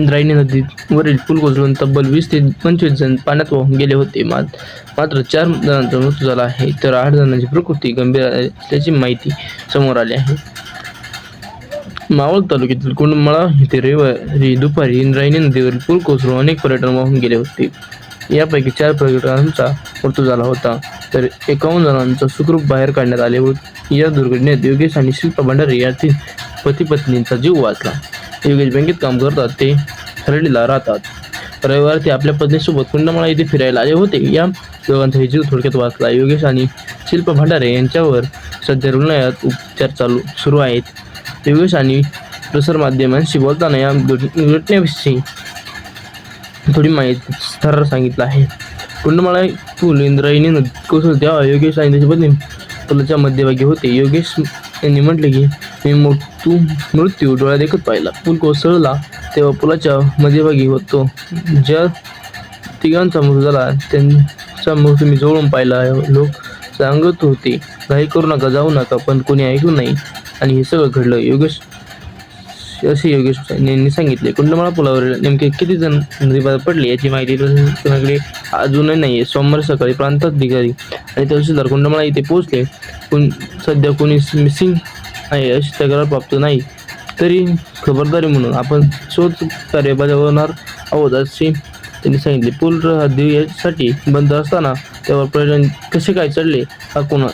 इंद्रायणी नदीत वरील पूल कोसळून तब्बल वीस ते पंचवीस जण पाण्यात वाहून गेले होते. मात्र चार जणांचा मृत्यू झाला आहे. तर आठ जणांची प्रकृती गंभीर असल्याची त्याची माहिती समोर आली आहे. मावळ तालुक्यातील कुंडमळा येथे रविवारी दुपारी इंद्रायणी नदीवरील पूल कोसळून अनेक पर्यटन वाहून गेले होते. यापैकी चार पर्यटकांचा मृत्यू झाला होता. तर एकावन्न जणांचा सुखरूप बाहेर काढण्यात आले होते. या दुर्घटनेत योगेश आणि शिल्पा भंडारे यातील पती पत्नींचा जीव वाचला. योगेश बँकेत काम करतात ते हरडीला राहतात. रविवार ते आपल्या पत्नीसोबत कुंडमाळा येथे फिरायला आले होते. या दोघांचाही जीव थोडक्यात वाचला. योगेश आणि शिल्पा भंडारे यांच्यावर सध्या रुग्णालयात उपचार चालू सुरू आहेत. योगेश आणि प्रसारमाध्यमांशी बोलताना या घटनेविषयी थोडी माहिती थरार सांगितलं आहे. कुंडमाळा पूल इंद्रायणी नदीत कोसळ तेव्हा योगेश आणि त्याची पत्नी पुलाच्या मध्यभागी होते. योगेश यांनी म्हटले की मी मोठू मृत्यू डोळ्या देखत पाहिला. पूल कोसळला तेव्हा पुलाच्या मध्यभागी होतो ज्या तिघांचा मृत्यू झाला त्यांचा मृत्यू मी जवळून पाहिला. लोक सांगत होते घाई करू नका जाऊ नका पण कोणी ऐकू नाही. आणि हे सगळं घडलं. योगेश असे योगेश यांनी सांगितले कुंडमाळा पुलावर नेमके किती जण नदीपात्रात पडले याची माहिती प्रशासनाकडे अजूनही नाही आहे. सोमवार सकाळी प्रांताधिकारी आणि तहसीलदार कुंडमाळा इथे पोहोचले. कुण सध्या कोणी मिसिंग आणि अशी तक्रार प्राप्त नाही. तरी खबरदारी म्हणून आपण शोध कार्य बजावणार आहोत असे त्यांनी सांगितले. पूल हद्दी यासाठी बंद असताना त्यावर पर्यटन कसे काय चढले हा कोणा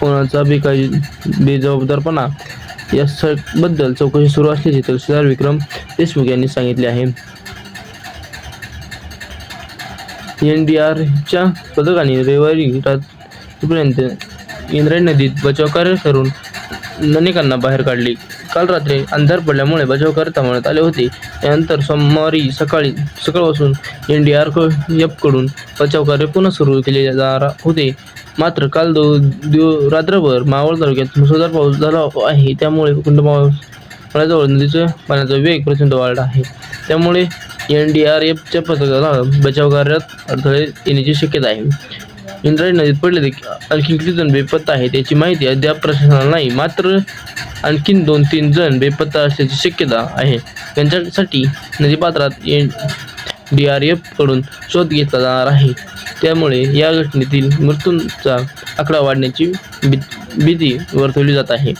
कोणाचा बेकाय बेजबाबदारपणा या बद्दल चौकशी सुरू असल्याचे तहसीलदार विक्रम देशमुख यांनी सांगितले आहे. एन डी आरच्या पथकाने रविवारी रात्रीपर्यंत इंद्रायणी नदीत बचाव कार्य करून अनेकांना बाहेर काढले. काल रात्री अंधार पडल्यामुळे बचाव कार्य थांबवण्यात आले होते. यानंतर सोमवारी सकाळी सकाळपासून एन डी आर एफकडून बचाव कार्य पुन्हा सुरू केले जाणार होते. मात्र काल दो दिव रात्रभर मावळ तालुक्यात मुसळधार पाऊस झाला आहे. त्यामुळे कुंडमाळ्याजवळ नदीच्या पाण्याचा वेग प्रचंड वाढला आहे. त्यामुळे एन डी आर एफच्या पथकाला बचाव कार्यात अडथळे येण्याची शक्यता आहे. इंद्रायणी नदीत पडले आणखी किती जण बेपत्ता आहेत याची माहिती अद्याप प्रशासनाला नाही. मात्र आणखीन दोन तीन जण बेपत्ता असल्याची शक्यता आहे. त्यांच्यासाठी नदीपात्रात एन डी आर एफकडून शोध घेतला जाणार आहे. त्यामुळे या घटनेतील मृत्यूंचा आकडा वाढण्याची भी- भीती वर्तवली जात आहे.